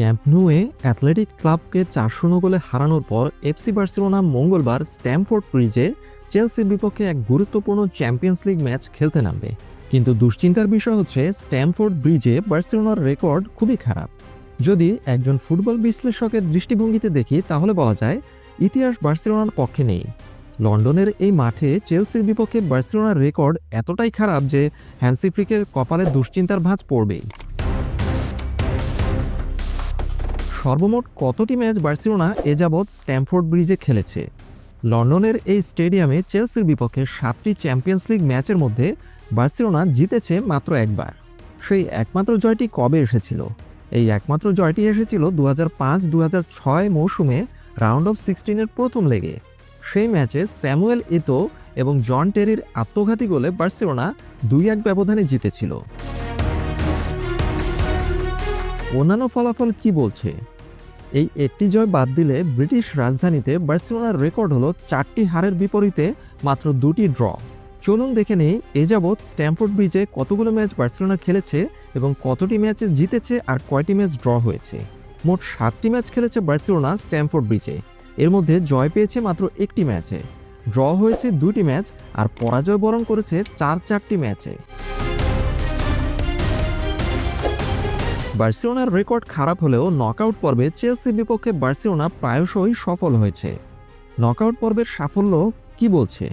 Camp নুয়ে athletic ক্লাবকে চার শূন্য গোলে হারানোর পর এফসি বার্সেলোনা মঙ্গলবার স্ট্যামফোর্ড ব্রিজে চেলসির বিপক্ষে এক গুরুত্বপূর্ণ চ্যাম্পিয়ন্স লিগ ম্যাচ খেলতে নামবে। কিন্তু দুশ্চিন্তার বিষয় হচ্ছে, স্ট্যামফোর্ড ব্রিজে বার্সেলোনার রেকর্ড খুবই খারাপ। যদি একজন ফুটবল বিশ্লেষকের দৃষ্টিভঙ্গিতে দেখি, তাহলে বলা যায়, ইতিহাস বার্সেলোনার পক্ষে নেই। লন্ডনের এই মাঠে চেলসির বিপক্ষে বার্সেলোনার রেকর্ড এতটাই খারাপ যে হ্যান্সি ফ্রিকের কপালে দুশ্চিন্তার ভাঁজ পড়বেই। সর্বমোট কতটি ম্যাচ বার্সেলোনা এ যাবৎ স্ট্যামফোর্ড ব্রিজে খেলেছে? লন্ডনের এই স্টেডিয়ামে চেলসির বিপক্ষে সাতটি চ্যাম্পিয়ন্স লিগ ম্যাচের মধ্যে বার্সেলোনা জিতেছে মাত্র একবার। সেই একমাত্র জয়টি কবে এসেছিল? এই একমাত্র জয়টি এসেছিল দু হাজার পাঁচ দু হাজার ছয় মৌসুমে রাউন্ড অফ সিক্সটিনের প্রথম লেগে। সেই ম্যাচে স্যামুয়েল ইতো এবং জন টেরির আত্মঘাতী গোলে বার্সেলোনা দুই এক ব্যবধানে জিতেছিল। অন্যান্য ফলাফল কি বলছে? এই একটি জয় বাদ দিলে ব্রিটিশ রাজধানীতে বার্সেলোনার রেকর্ড হলো চারটি হারের বিপরীতে মাত্র দুটি ড্র। চলুন দেখে নেই, এ যাবৎ স্ট্যামফোর্ড ব্রিজে কতগুলো ম্যাচ বার্সেলোনা খেলেছে এবং কতটি ম্যাচে জিতেছে আর কয়টি ম্যাচ ড্র হয়েছে? মোট সাতটি ম্যাচ খেলেছে বার্সেলোনা স্ট্যামফোর্ড ব্রিজে। এর মধ্যে জয় পেয়েছে মাত্র একটি ম্যাচে। ড্র হয়েছে দুটি ম্যাচ আর পরাজয় বরণ করেছে চার চারটি ম্যাচে। বার্সেলোনার রেকর্ড খারাপ হলেও নকআউট পর্বে চেলসির বিপক্ষে বার্সেলোনা প্রায়শই সফল হয়েছে। নকআউট পর্বের সাফল্য কি বলছে?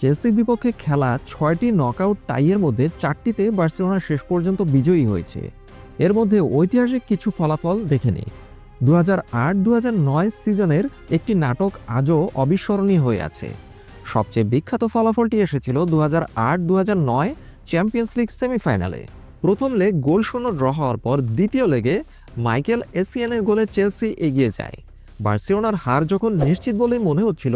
চেলসির বিপক্ষে খেলা ছয়টি নকআউট টাইয়ের মধ্যে চারটিতে বার্সেলোনা শেষ পর্যন্ত বিজয়ী হয়েছে। এর মধ্যে ঐতিহাসিক কিছু ফলাফল দেখে নিই। দু হাজার সিজনের একটি নাটক আজও অবিস্মরণীয় হয়ে আছে। সবচেয়ে বিখ্যাত ফলাফলটি এসেছিল দু হাজার চ্যাম্পিয়ন্স লিগ সেমিফাইনালে। প্রথম লেগ গোল শূন্য ড্র হওয়ার পর দ্বিতীয় লেগে মাইকেল এসিয়ানের গোলে চেলসি এগিয়ে যায়। বার্সেলোনার হার যখন নিশ্চিত বলেই মনে হচ্ছিল,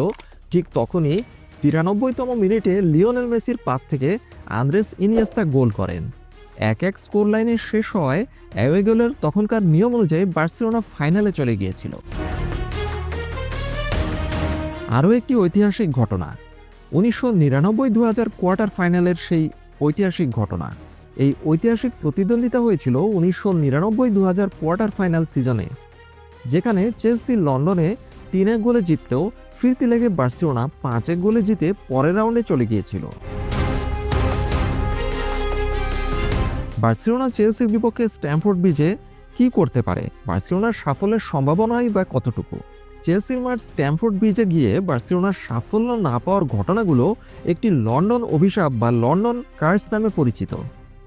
ঠিক তখনই তিরানব্বইতম মিনিটে লিওনেল মেসির পাস থেকে আন্দ্রেস ইনিয়েস্তা গোল করেন। এক এক স্কোর লাইনে শেষ হওয়ায় অ্যাওয়ে গোলের তখনকার নিয়ম অনুযায়ী বার্সেলোনা ফাইনালে চলে গিয়েছিল। আরও একটি ঐতিহাসিক ঘটনা, উনিশশো নিরানব্বই দু হাজার কোয়ার্টার ফাইনালের সেই ঐতিহাসিক ঘটনা। এই ঐতিহাসিক প্রতিদ্বন্দ্বিতা হয়েছিল উনিশশো নিরানব্বই দু হাজার কোয়ার্টার ফাইনাল সিজনে, যেখানে চেলসি লন্ডনে তিন এক গোলে জিতলেও ফিরতি লেগে বার্সেলোনা পাঁচ এক গোলে জিতে পরের রাউন্ডে চলে গিয়েছিল। বার্সিলোনা চেলসির বিপক্ষে স্ট্যামফোর্ড ব্রিজে কি করতে পারে? বার্সিলোনার সাফল্যের সম্ভাবনাই বা কতটুকু? চেলসির মাঠ স্ট্যামফোর্ড ব্রিজে গিয়ে বার্সিলোনার সাফল্য না পাওয়ার ঘটনাগুলো একটি লন্ডন অভিশাপ বা লন্ডন কার্স নামে পরিচিত।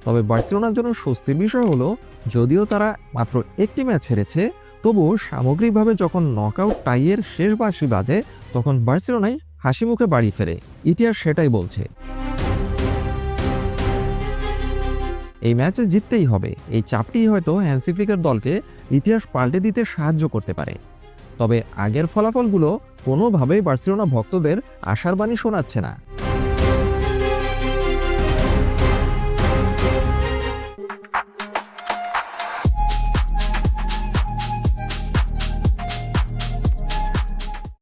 তবে বার্সেলোনার জন্য স্বস্তির বিষয় হলো, যদিও তারা মাত্র একটি ম্যাচ হেরেছে, তবুও সামগ্রিকভাবে যখন নকআউট টাইয়ের শেষ বাঁশি বাজে, তখন বার্সেলোনাই হাসি মুখে বাড়ি ফেরে। ইতিহাস সেটাই বলছে। এই ম্যাচে জিততেই হবে। এই চাপটি হয়তো হ্যান্সিফিকের দলকে ইতিহাস পাল্টে দিতে সাহায্য করতে পারে। তবে আগের ফলাফলগুলো কোনোভাবেই বার্সেলোনা ভক্তদের আশার বাণী শোনাচ্ছে না।